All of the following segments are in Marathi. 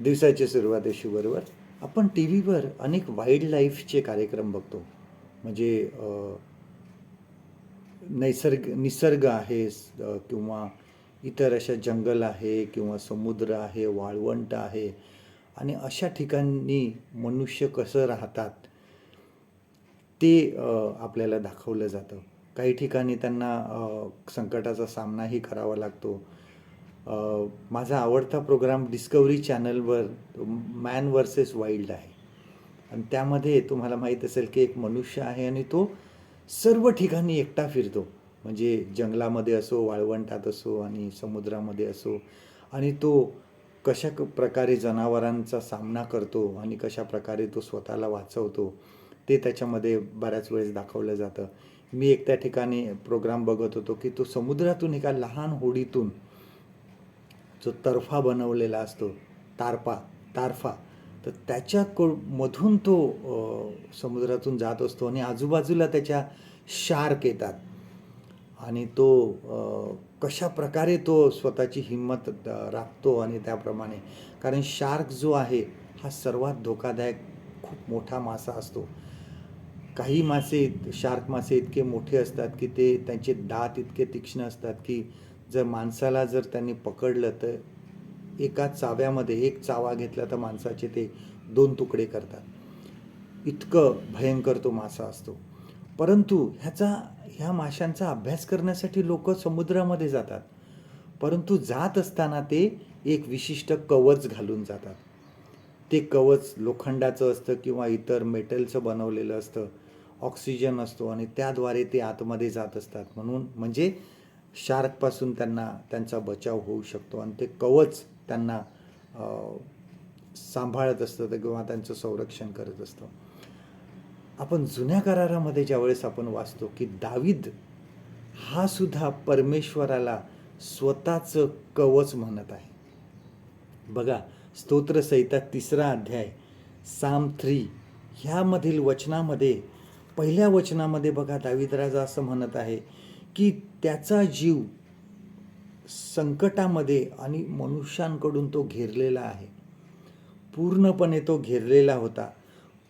दिवसाची सुरुवात आहे आपण टी व्हीवर अनेक वाईल्ड लाईफचे कार्यक्रम बघतो. म्हणजे नैसर्ग निसर्ग आहे किंवा इतर अशा जंगल आहे किंवा समुद्र आहे वाळवंट आहे आणि अशा ठिकाणी मनुष्य कसं राहतात ते आपल्याला दाखवलं जातं. काही ठिकाणी त्यांना संकटाचा सामनाही करावा लागतो. माझा आवडता प्रोग्राम डिस्कवरी चॅनलवर मॅन वर्सेस वाईल्ड आहे. आणि त्यामध्ये तुम्हाला माहीत असेल की एक मनुष्य आहे आणि तो सर्व ठिकाणी एकटा फिरतो. म्हणजे जंगलामध्ये असो वाळवंटात असो आणि समुद्रामध्ये असो. आणि तो कशा क- प्रकारे जनावरांचा सामना करतो आणि कशा प्रकारे तो स्वतःला वाचवतो ते त्याच्यामध्ये बऱ्याच वेळेस दाखवलं जातं. मी एक त्या ठिकाणी प्रोग्राम बघत होतो की तो समुद्रातून एका लहान होडीतून जो तर्फा बनवलेला असतो तारपा तारफा तर त्याच्या को मधून तो समुद्रातून जात असतो आणि आजूबाजूला त्याच्या शार्क येतात. आणि तो कशा प्रकारे तो स्वतःची हिंमत राखतो आणि त्याप्रमाणे. कारण शार्क जो आहे हा सर्वात धोकादायक खूप मोठा मासा असतो. काही मासे शार्क मासे इतके मोठे असतात की ते त्यांचे दात इतके तीक्ष्ण असतात की जर माणसाला जर त्यांनी पकडलं तर एका चाव्यामध्ये एक चावा घेतला तर माणसाचे ते दोन तुकडे करतात. इतकं भयंकर तो मासा असतो. परंतु ह्याचा ह्या माशांचा अभ्यास करण्यासाठी लोक समुद्रामध्ये जातात. परंतु जात असताना ते एक विशिष्ट कवच घालून जातात. ते कवच लोखंडाचं असतं किंवा इतर मेटलचं बनवलेलं असतं. ऑक्सिजन असतो आणि त्याद्वारे ते आतमध्ये जात असतात. म्हणून म्हणजे शार्कपासून त्यांना त्यांचा बचाव होऊ शकतो आणि ते कवच त्यांना सांभाळत असतं किंवा त्यांचं संरक्षण करत असतं. आपण जुन्या करारामध्ये ज्यावेळेस आपण वाचतो की दावीद हा सुद्धा परमेश्वराला स्वतःचं कवच म्हणत आहे. बघा स्तोत्रसहिता तिसरा अध्याय साम थ्री ह्यामधील वचनामध्ये पहिल्या वचनामध्ये बघा दावीद राजा असं म्हणत आहे की त्याचा जीव संकटामध्ये आणि मनुष्यांकडून तो घेरलेला आहे. पूर्णपणे तो घेरलेला होता.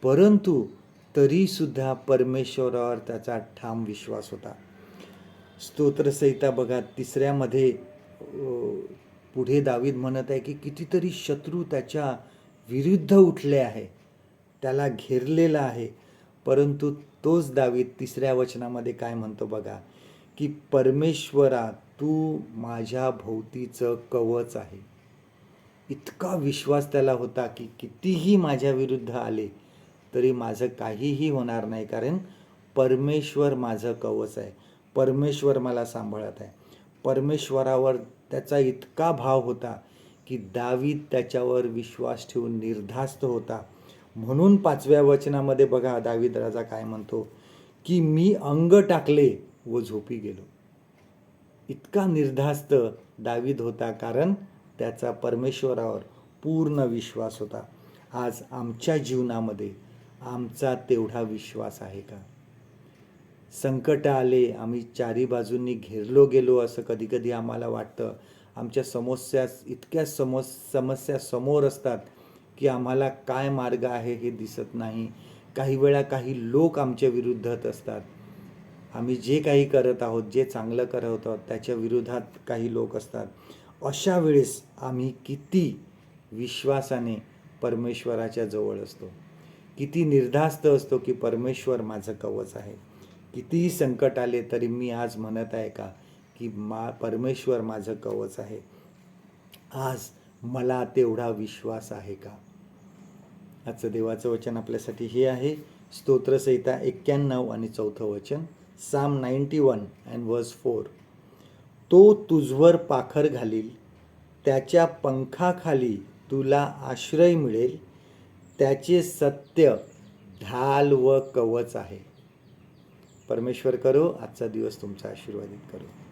परंतु तरीसुद्धा परमेश्वरावर त्याचा ठाम विश्वास होता. स्तोत्रसहिता बघा तिसऱ्यामध्ये पुढे दावीद म्हणत आहे की कितीतरी शत्रू त्याच्या विरुद्ध उठले आहे. त्याला घेरलेला आहे. परंतु तोच दावीद तिसऱ्या वचनामध्ये काय म्हणतो बघा? की परमेश्वरा तू माझ्या भोवतीचं कवच आहे. इतका विश्वास त्याला होता की कितीही माझ्या विरुद्ध आले तरी माझं काहीही होणार नाही कारण परमेश्वर माझं कवच आहे. परमेश्वर मला सांभाळत आहे. परमेश्वरावर त्याचा इतका भाव होता की दावीद त्याच्यावर विश्वास ठेवून निर्धास्त होता. म्हणून पाचव्या वचनामध्ये बघा दावीद राजा काय म्हणतो की मी अंग टाकले व झोपी गेलो. इतका निर्धास्त दावीद होता कारण त्याचा परमेश्वरावर पूर्ण विश्वास होता. आज आमच्या जीवनामध्ये आमचा तेवढा विश्वास आहे का? संकट आले आम्ही चारी बाजूंनी घेरलो गेलो असं कधी कधी आम्हाला वाटतं. आमच्या समस्या इतक्या समस समस्या समोर असतात की आम्हाला काय मार्ग आहे हे दिसत नाही. काही वेळा काही लोक आमच्या विरुद्धत असतात आम्ही जे काही करत आहोत जे चांगलं करत आहोत त्याच्या विरोधात काही लोक असतात. अशा वेळेस आम्ही किती विश्वासाने परमेश्वराच्या जवळ असतो. किती निर्धास्त असतो की परमेश्वर माझं कवच आहे. कितीही संकट आले तरी मी आज म्हणत आहे का? की मा परमेश्वर माझं कवच आहे. आज मला तेवढा विश्वास आहे का? आजचं देवाचं वचन आपल्यासाठी हे आहे. स्तोत्रसहिता एक्क्याण्णव आणि चौथं वचन. Psalm ninety one and verse four. तो तुझवर पाखर घालील त्याच्या पंखाखाली तुला आश्रय मिळेल त्याचे सत्य ढाल व कवच आहे. परमेश्वर करो आजचा दिवस तुमचा आशीर्वादित करो.